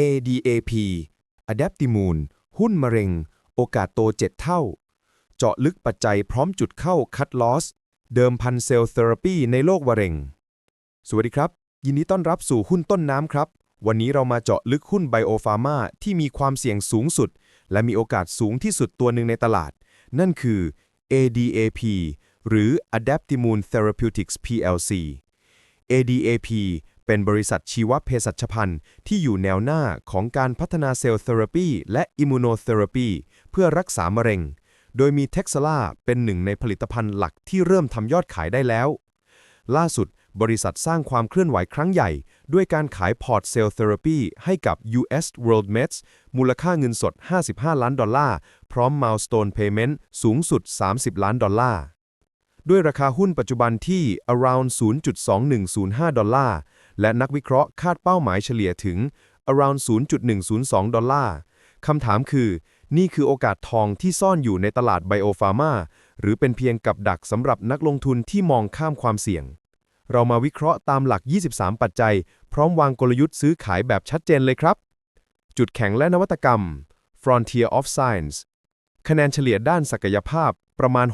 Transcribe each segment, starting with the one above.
ADAP Adaptimmune หุ้นมะเร็ง โอกาสโต 7 เท่า เจาะลึกปัจจัยพร้อมจุดเข้าคัดลอส เดิมพันเซลล์เทอราปีในโลกมะเร็ง สวัสดีครับ ยินดีต้อนรับสู่หุ้นต้นน้ำครับ วันนี้เรามาเจาะลึกหุ้นไบโอฟาร์มาที่มีความเสี่ยงสูงสุด และมีโอกาสสูงที่สุดตัวหนึ่งในตลาด นั่นคือ ADAP หรือ Adaptimmune Therapeutics PLC ADAP เป็นบริษัทชีวเภสัชพันธ์ที่อยู่แนวหน้าของการพัฒนาเซลล์เทอราปีและอิมมูโนเทอราปีเพื่อรักษามะเร็ง โดยมีเท็กซล่าเป็นหนึ่งในผลิตภัณฑ์หลักที่เริ่มทำยอดขายได้แล้ว ล่าสุดบริษัทสร้างความเคลื่อนไหวครั้งใหญ่ ด้วยการขายพอร์ตเซลล์เทอราปีให้กับ US World Meds มูลค่าเงินสด 55 ล้านดอลลาร์ พร้อม Milestone Payment สูงสุด 30 ล้านดอลลาร์ ด้วยราคาหุ้นปัจจุบันที่ around 0.2105 ดอลลาร์ และนักวิเคราะห์คาดเป้าหมายเฉลี่ยถึง around 0.102 ดอลลาร์ คำถามคือ นี่คือโอกาสทองที่ซ่อนอยู่ในตลาดไบโอฟาร์มาหรือเป็นเพียงกับดักสำหรับนักลงทุนที่มองข้ามความเสี่ยง เรามาวิเคราะห์ตามหลัก 23 ปัจจัย พร้อมวางกลยุทธ์ซื้อขายแบบชัดเจนเลยครับ จุดแข็งและนวัตกรรม Frontier of Science คะแนนเฉลี่ยด้านศักยภาพประมาณ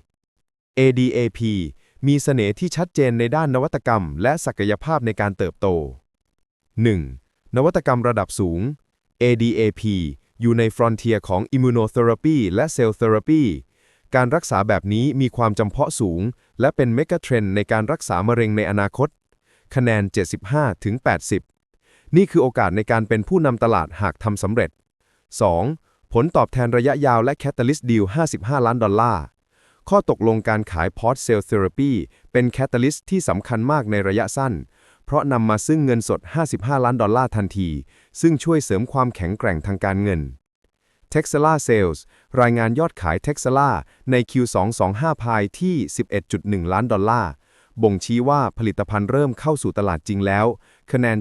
64 ADAP มีเสน่ห์ที่ชัดเจนในด้านนวัตกรรม และศักยภาพในการเติบโต 1. นวัตกรรมระดับสูง ADAP อยู่ในฟรอนเทียของ Immunotherapy และ Cell Therapy การรักษาแบบนี้มีความจำเพาะสูง และเป็นเมกะเทรนในการรักษามะเร็งในอนาคต คะแนน 75-80นี่คือโอกาสในการเป็นผู้นำตลาดหากทำสำเร็จ 2. ผลตอบแทนระยะยาวและ Catalyst Deal 55 ล้านดอลลาร์ ข้อตกลงการขายพอร์ตเซลล์เทอราปีเป็นแคตตาลิสต์ที่สำคัญมากในระยะสั้น เพราะนำมาซึ่งเงินสด 55 ล้านดอลลาร์ทันที ซึ่งช่วยเสริมความแข็งแกร่งทางการเงิน t e x a l a Sales รายงานยอดขาย t e x a l a ใน Q225 พายที่ 11.1 ล้านดอลลาร์ บ่งชี้ว่าผลิตภัณฑ์เริ่มเข้าสู่ตลาดจริงแล้ว คะแนน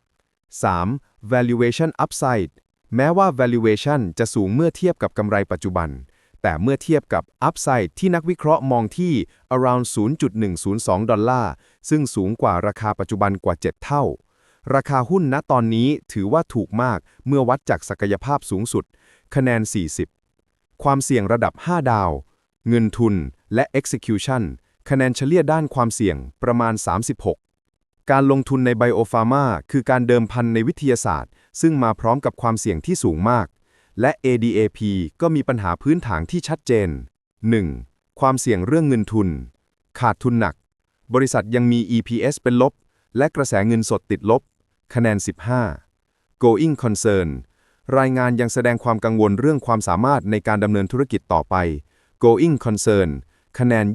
75 3. valuation upside แม้ว่า valuation จะสูงเมื่อเทียบกับกำไรปัจจุบัน แต่เมื่อเทียบกับ upside ที่นักวิเคราะห์มองที่ around 0.102 ดอลลาร์ ซึ่งสูงกว่าราคาปัจจุบันกว่า 7 เท่า ราคาหุ้นณตอนนี้ถือว่าถูกมากเมื่อวัดจากศักยภาพสูงสุด คะแนน 40 ความเสี่ยงระดับ 5 ดาว เงินทุนและ execution คะแนนเฉลี่ยด้านความเสี่ยงประมาณ 36 การลงทุนในไบโอฟาร์มาคือการเดิมพันในวิทยาศาสตร์ ซึ่งมาพร้อมกับความเสี่ยงที่สูงมาก และ ADAP ก็มีปัญหาพื้นฐานที่ชัดเจน 1. ความเสี่ยงเรื่องเงินทุน ขาดทุนหนัก บริษัทยังมี EPS เป็นลบ และกระแสเงินสดติดลบ คะแนน 15 Going Concern รายงานยังแสดงความกังวลเรื่องความสามารถในการดำเนินธุรกิจต่อไป Going Concern คะแนน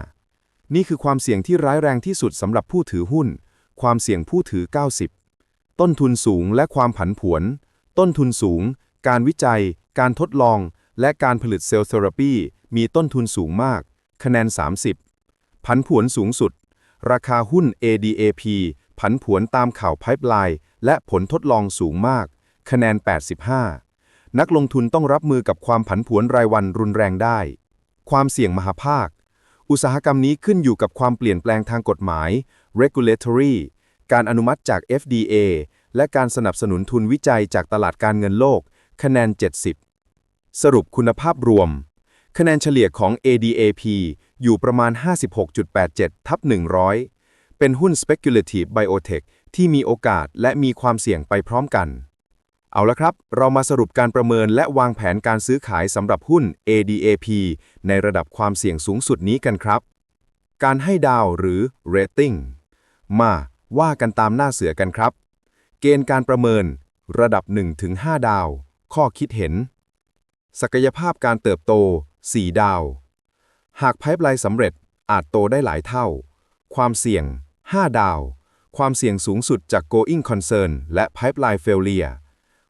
25 นี่คือความเสี่ยงที่ร้ายแรงที่สุดสำหรับผู้ถือหุ้น ความเสี่ยงผู้ถือ 90 ต้นทุนสูงและความผันผวน ต้นทุนสูง การวิจัย การทดลอง และการผลิตเซลล์เทอราปีมีต้นทุนสูงมาก คะแนน 30 ผันผวนสูงสุด ราคาหุ้น ADAP ผันผวนตามข่าวไพป์ไลน์และผลทดลองสูงมาก คะแนน 85 นักลงทุนต้องรับมือกับความผันผวนรายวันรุนแรงได้ ความเสี่ยงมหาภาค อุตสาหกรรมนี้ขึ้นอยู่กับความเปลี่ยนแปลงทางกฎหมาย regulatory การอนุมัติจาก FDA และการสนับสนุนทุนวิจัยจากตลาดการเงินโลก คะแนน 70 สรุปคุณภาพรวม คะแนนเฉลี่ยของ ADAP อยู่ประมาณ 56.87 ทับ 100 เป็นหุ้น speculative biotech ที่มีโอกาสและมีความเสี่ยงไปพร้อมกัน เอาละครับ เรามาสรุปการประเมินและวางแผนการซื้อขายสำหรับหุ้น ADAP ในระดับความเสี่ยงสูงสุดนี้กันครับ การให้ดาวหรือ rating มาว่ากันตามหน้าเสือกันครับ เกณฑ์การประเมินระดับ 1-5 ดาว ข้อคิดเห็น ศักยภาพการเติบโต 4 ดาว หากไพป์ไลน์สำเร็จอาจโตได้หลายเท่า ความเสี่ยง 5 ดาว ความเสี่ยงสูงสุดจาก going concern และ pipeline failure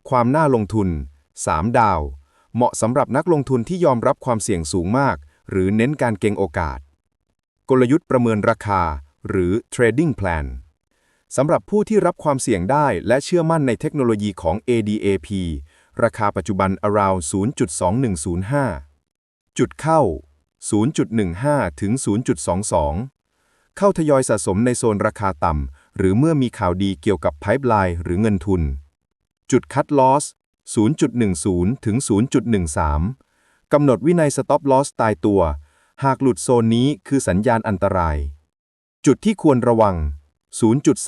ความน่าลงทุน 3 ดาว เหมาะสำหรับนักลงทุนที่ยอมรับความเสี่ยงสูงมาก หรือเน้นการเก็งโอกาส กลยุทธ์ประเมินราคา หรือ trading plan สำหรับผู้ที่รับความเสี่ยงได้และเชื่อมั่นในเทคโนโลยีของ ADAP ราคาปัจจุบัน around 0.2105 จุดเข้า 0.15 ถึง 0.22 เข้าทยอยสะสมในโซนราคาต่ำ หรือเมื่อมีข่าวดีเกี่ยวกับไพ p e ไลน์หรือเงินทุน จุดคัดลอส 0.10 ถึง 0.13 กำหนดวินัย stop loss ตายตัว หากหลุดโซนนี้คือสัญญาณอันตราย จุดที่ควรระวัง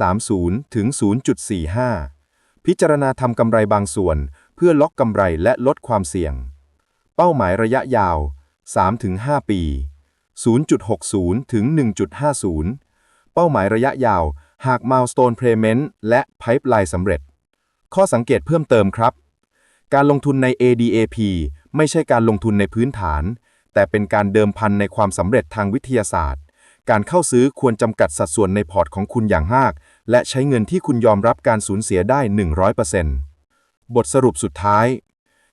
0.30 ถึง 0.45 พิจารณาทำกำไรบางส่วน เพื่อล็อกกำไรและลดความเสี่ยง เป้าหมายระยะยาว 3-5 ปี 0.60 ถึง 1.50 เป้าหมายระยะยาว หาก milestone payment และ pipeline สำเร็จ ข้อสังเกตเพิ่มเติมครับ การลงทุนใน ADAP ไม่ใช่การลงทุนในพื้นฐาน แต่เป็นการเดิมพันในความสำเร็จทางวิทยาศาสตร์ การเข้าซื้อควรจำกัดสัดส่วนในพอร์ตของคุณอย่างมาก และใช้เงินที่คุณยอมรับการสูญเสียได้ 100% บทสรุปสุดท้าย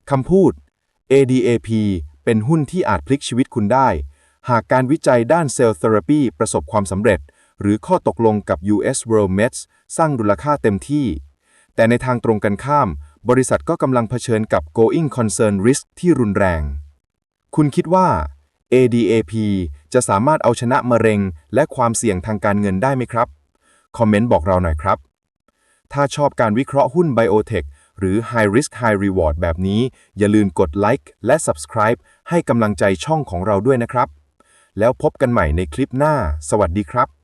คำพูด ADAP เป็นหุ้นที่อาจพลิกชีวิตคุณได้ หากการวิจัยด้านเซลล์เทอราปีประสบความสำเร็จ หรือข้อตกลงกับ US World Mets สร้างมูลค่าเต็มที่ แต่ในทางตรงกันข้าม บริษัทก็กำลังเผชิญกับ going concern risk ที่รุนแรง คุณคิดว่า ADAP จะสามารถเอาชนะมะเร็ง และความเสี่ยงทางการเงินได้ไหมครับ คอมเมนต์บอกเราหน่อยครับ ถ้าชอบการวิเคราะห์หุ้นไบโอเทค หรือ High Risk High Reward แบบนี้ อย่าลืมกดไลค์และ Subscribe ให้กำลังใจช่องของเราด้วยนะครับ แล้วพบกันใหม่ในคลิปหน้า สวัสดีครับ